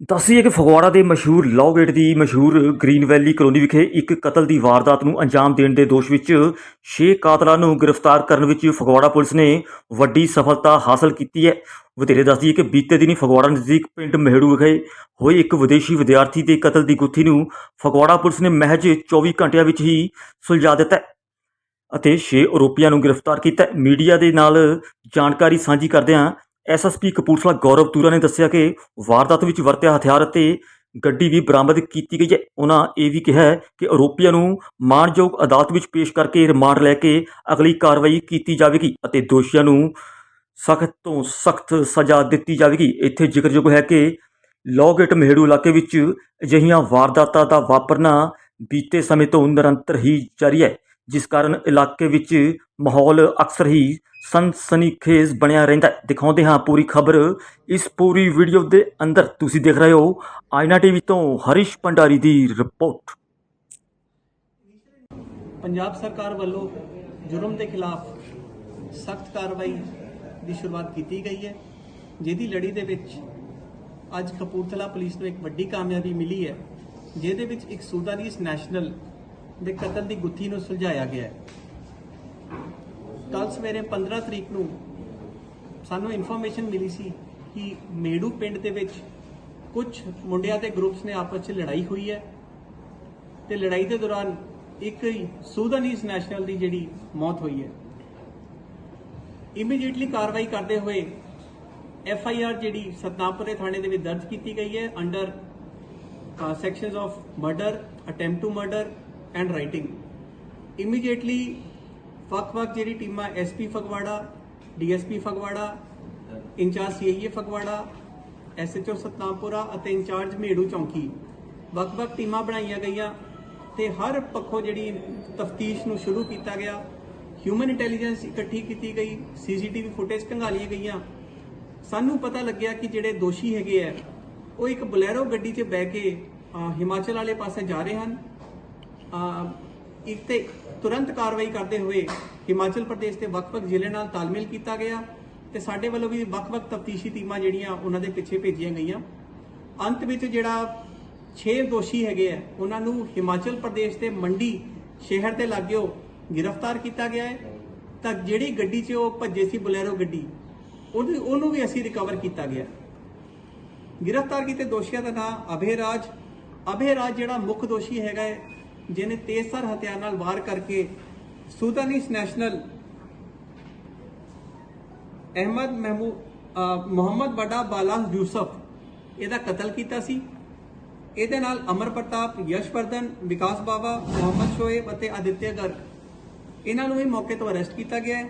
ਦੱਸੀਏ ਕਿ ਫਗਵਾੜਾ ਦੇ ਮਸ਼ਹੂਰ ਲੌਗੇਟ ਦੀ ਮਸ਼ਹੂਰ ਗ੍ਰੀਨ ਵੈਲੀ ਕਲੋਨੀ ਵਿਖੇ ਇੱਕ ਕਤਲ ਦੀ ਵਾਰਦਾਤ ਨੂੰ ਅੰਜਾਮ ਦੇਣ ਦੇ ਦੋਸ਼ ਵਿੱਚ ਛੇ ਕਾਤਲਾਂ ਨੂੰ ਗ੍ਰਿਫਤਾਰ ਕਰਨ ਵਿੱਚ ਫਗਵਾੜਾ ਪੁਲਿਸ ਨੇ ਵੱਡੀ ਸਫਲਤਾ ਹਾਸਲ ਕੀਤੀ ਹੈ। ਵਧੇਰੇ ਦੱਸਦੀਏ ਕਿ ਬੀਤੇ ਦਿਨੀ ਫਗਵਾੜਾ ਨਜ਼ਦੀਕ ਪਿੰਡ ਮਹਿੜੂ ਵਿਖੇ ਹੋਏ ਇੱਕ ਵਿਦੇਸ਼ੀ ਵਿਦਿਆਰਥੀ ਦੇ ਕਤਲ ਦੀ ਗੁੱਥੀ ਨੂੰ ਫਗਵਾੜਾ ਪੁਲਿਸ ਨੇ ਮਹਿਜ 24 ਘੰਟਿਆਂ ਵਿੱਚ ਹੀ ਸੁਲਝਾ ਦਿੱਤਾ ਅਤੇ ਛੇ ਆਰੋਪੀਆਂ ਨੂੰ ਗ੍ਰਿਫਤਾਰ ਕੀਤਾ ਮੀਡੀਆ ਦੇ ਨਾਲ ਜਾਣਕਾਰੀ ਸਾਂਝੀ ਕਰਦਿਆਂ ਐਸਐਸਪੀ ਕਪੂਰਥਲਾ ਗੌਰਵ ਤੂਰਾ ਨੇ ਦੱਸਿਆ ਕਿ ਵਾਰਦਾਤ ਵਿੱਚ ਵਰਤਿਆ ਹਥਿਆਰ ਅਤੇ ਗੱਡੀ ਵੀ ਬਰਾਮਦ ਕੀਤੀ ਗਈ ਹੈ। ਉਹਨਾਂ ਇਹ ਵੀ ਕਿਹਾ ਕਿ ਆਰੋਪੀਆਂ ਨੂੰ ਮਾਣਯੋਗ ਅਦਾਲਤ ਵਿੱਚ ਪੇਸ਼ ਕਰਕੇ ਰਿਮਾਂਡ ਲੈ ਕੇ ਅਗਲੀ ਕਾਰਵਾਈ ਕੀਤੀ ਜਾਵੇਗੀ ਅਤੇ ਦੋਸ਼ੀਆਂ ਨੂੰ ਸਖਤ ਤੋਂ ਸਖਤ ਸਜ਼ਾ ਦਿੱਤੀ ਜਾਵੇਗੀ। ਇੱਥੇ ਜ਼ਿਕਰਯੋਗ ਹੈ ਕਿ ਲੌਗੇਟ ਮਹਿੜੂ ਇਲਾਕੇ ਵਿੱਚ ਅਜਿਹੀਆਂ ਵਾਰਦਾਤਾਂ ਦਾ ਵਾਪਰਨਾ ਬੀਤੇ ਸਮੇਂ ਤੋਂ ਨਿਰੰਤਰ ਹੀ ਜਾਰੀ ਹੈ। ਜਿਸ ਕਾਰਨ ਇਲਾਕੇ ਵਿੱਚ ਮਾਹੌਲ ਅਕਸਰ ਹੀ ਸਨਸਨੀਖੇਜ਼ ਬਣਿਆ ਰਹਿੰਦਾ ਹੈ। ਦਿਖਾਉਂਦੇ ਹਾਂ ਪੂਰੀ ਖਬਰ। ਇਸ ਪੂਰੀ ਵੀਡੀਓ ਦੇ ਅੰਦਰ ਤੁਸੀਂ ਦੇਖ ਰਹੇ ਹੋ ਆਇਨਾ ਟੀਵੀ ਤੋਂ ਹਰੀਸ਼ ਭੰਡਾਰੀ ਦੀ ਰਿਪੋਰਟ। ਪੰਜਾਬ ਸਰਕਾਰ ਵੱਲੋਂ ਜੁਰਮ ਦੇ ਖਿਲਾਫ ਸਖਤ ਕਾਰਵਾਈ ਦੀ ਸ਼ੁਰੂਆਤ ਕੀਤੀ ਗਈ ਹੈ। ਜਿਹਦੀ ਲੜੀ ਦੇ ਵਿੱਚ ਅੱਜ ਕਪੂਰਥਲਾ ਪੁਲਿਸ ਨੂੰ ਇੱਕ ਵੱਡੀ ਕਾਮਯਾਬੀ ਮਿਲੀ ਹੈ। ਜਿਹਦੇ ਵਿੱਚ ਇੱਕ ਸੂਦਾਨੀਸ ਨੈਸ਼ਨਲ ਦੇ ਕਤਲ ਦੀ ਗੁੱਥੀ ਨੂੰ ਸੁਲਝਾਇਆ ਗਿਆ ਹੈ। ਕੱਲ ਸਵੇਰੇ 15 ਤਰੀਕ ਨੂੰ ਸਾਨੂੰ ਇਨਫੋਰਮੇਸ਼ਨ ਮਿਲੀ ਸੀ ਕਿ ਮੇੜੂ ਪਿੰਡ ਦੇ ਵਿੱਚ ਕੁਝ ਮੁੰਡਿਆਂ ਦੇ ਗਰੁੱਪਸ ਨੇ ਆਪਸ ਵਿੱਚ ਲੜਾਈ ਹੋਈ ਹੈ ਤੇ ਲੜਾਈ ਦੇ ਦੌਰਾਨ ਇੱਕ ਸੂਦਾਨੀਸ ਨੈਸ਼ਨਲ ਦੀ ਜਿਹੜੀ ਮੌਤ ਹੋਈ ਹੈ। ਇਮੀਡੀਏਟਲੀ ਕਾਰਵਾਈ ਕਰਦੇ ਹੋਏ ਐਫ ਆਈ ਆਰ ਜਿਹੜੀ ਸਤਨਾਮਪੁਰੇ ਥਾਣੇ ਦੇ ਵਿੱਚ ਦਰਜ ਕੀਤੀ ਗਈ ਹੈ। Under sections of murder attempt to murder and rioting immediately ਵੱਖ-ਵੱਖ ਜਿਹੜੀ ਟੀਮਾਂ SP Phagwara DSP Phagwara, incharge CIA Phagwara SHO Satnampura ਅਤੇ ਇੰਚਾਰਜ ਮੇੜੂ ਚੌਂਕੀ ਵੱਖ-ਵੱਖ ਟੀਮਾਂ ਬਣਾਈਆਂ ਗਈਆਂ ਤੇ ਹਰ ਪੱਖੋਂ ਜਿਹੜੀ ਤਫਤੀਸ਼ ਨੂੰ ਸ਼ੁਰੂ ਕੀਤਾ ਗਿਆ। ਹਿਊਮਨ ਇੰਟੈਲੀਜੈਂਸ ਇਕੱਠੀ ਕੀਤੀ ਗਈ ਸੀਸੀਟੀਵੀ ਫੁਟੇਜ ਕੰਗਾਲੀਆਂ ਗਈਆਂ। ਸਾਨੂੰ ਪਤਾ ਲੱਗਿਆ ਕਿ ਜਿਹੜੇ ਦੋਸ਼ੀ ਹੈਗੇ ਆ, ਉਹ ਇੱਕ ਬਲੈਰੋ ਗੱਡੀ 'ਚ ਬਹਿ ਕੇ ਹਿਮਾਚਲ ਵਾਲੇ ਪਾਸੇ ਜਾ ਰਹੇ ਹਨ। ਅ, ਇੱਕ ਤੇ ਤੁਰੰਤ ਕਾਰਵਾਈ ਕਰਦੇ ਹੋਏ ਹਿਮਾਚਲ ਪ੍ਰਦੇਸ਼ ਦੇ ਵੱਖ-ਵੱਖ ਜ਼ਿਲ੍ਹੇ ਨਾਲ ਤਾਲਮੇਲ ਕੀਤਾ ਗਿਆ ਤੇ ਸਾਡੇ ਵੱਲੋਂ ਵੀ ਵੱਖ-ਵੱਖ ਤਫਤੀਸ਼ੀ ਟੀਮਾਂ ਜਿਹੜੀਆਂ ਉਹਨਾਂ ਦੇ ਪਿੱਛੇ ਭੇਜੀਆਂ ਗਈਆਂ। ਅੰਤ ਵਿੱਚ ਜਿਹੜਾ 6 ਦੋਸ਼ੀ ਹੈਗੇ ਆ ਉਹਨਾਂ ਨੂੰ ਹਿਮਾਚਲ ਪ੍ਰਦੇਸ਼ ਦੇ ਮੰਡੀ ਸ਼ਹਿਰ ਦੇ ਲਾਗਿਓ ਗ੍ਰਿਫਤਾਰ ਕੀਤਾ ਗਿਆ ਹੈ। ਤਾਂ ਜਿਹੜੀ ਗੱਡੀ 'ਚ ਉਹ ਭੱਜੇ ਸੀ ਬਲੈਰੋ ਗੱਡੀ ਉਹਨੂੰ ਉਹਨੂੰ ਵੀ ਅਸੀਂ ਰਿਕਵਰ ਕੀਤਾ ਗਿਆ। ਗ੍ਰਿਫਤਾਰ ਕੀਤੇ ਦੋਸ਼ੀਆਂ ਦਾ ਨਾਮ ਅਭੇ ਰਾਜ। ਅਭੇ ਰਾਜ ਜਿਹੜਾ ਮੁੱਖ ਦੋਸ਼ੀ ਹੈਗਾ ਹੈ ਜਿਹਨੇ ਤੇਜ਼ਧਾਰ ਹਥਿਆਰ ਨਾਲ ਵਾਰ ਕਰਕੇ ਸੂਦਾਨੀਸ ਨੈਸ਼ਨਲ ਅਹਿਮਦ ਮਹਿਮੂ ਮੁਹੰਮਦ ਬੜਾ ਬਾਲਾ ਯੂਸਫ ਇਹਦਾ ਕਤਲ ਕੀਤਾ ਸੀ। ਇਹਦੇ ਨਾਲ ਅਮਰ ਪ੍ਰਤਾਪ ਯਸ਼ਵਰਧਨ ਵਿਕਾਸ ਬਾਵਾ, ਮੁਹੰਮਦ ਸ਼ੋਏਬ ਅਤੇ ਆਦਿਤਿਆ ਗਰਗ ਇਹਨਾਂ ਨੂੰ ਵੀ ਮੌਕੇ ਤੋਂ ਅਰੈਸਟ ਕੀਤਾ ਗਿਆ ਹੈ।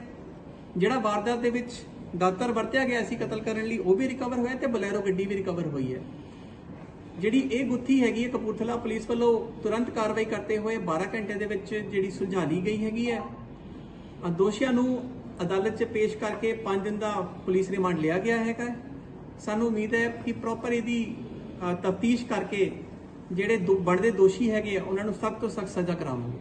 ਜਿਹੜਾ ਵਾਰਦਾਤ ਦੇ ਵਿੱਚ ਦਾਤਰ ਵਰਤਿਆ ਗਿਆ ਸੀ ਕਤਲ ਕਰਨ ਲਈ, ਉਹ ਵੀ ਰਿਕਵਰ ਹੋਇਆ ਤੇ ਬਲੈਰੋ ਗੱਡੀ ਵੀ ਰਿਕਵਰ ਹੋਈ ਹੈ। ਜਿਹੜੀ ਇਹ ਗੁੱਥੀ ਹੈਗੀ ਹੈ ਕਪੂਰਥਲਾ ਪੁਲਿਸ ਵੱਲੋਂ ਤੁਰੰਤ ਕਾਰਵਾਈ ਕਰਦੇ ਹੋਏ 12 ਘੰਟੇ ਦੇ ਵਿੱਚ ਜਿਹੜੀ ਸੁਲਝਾ ਲਈ ਗਈ ਹੈਗੀ ਹੈ। ਦੋਸ਼ੀਆਂ ਨੂੰ ਅਦਾਲਤ 'ਚ ਪੇਸ਼ ਕਰਕੇ 5 ਦਿਨ ਦਾ ਪੁਲਿਸ ਰਿਮਾਂਡ ਲਿਆ ਗਿਆ ਹੈਗਾ ਸਾਨੂੰ ਉਮੀਦ ਹੈ ਕਿ ਪ੍ਰੋਪਰ ਇਹਦੀ ਤਫਤੀਸ਼ ਕਰਕੇ ਜਿਹੜੇ ਦੋ- ਬਣਦੇ ਦੋਸ਼ੀ ਹੈਗੇ ਆ, ਉਹਨਾਂ ਨੂੰ ਸਖਤ ਤੋਂ ਸਖਤ ਸਜ਼ਾ ਕਰਾਵਾਂਗੇ।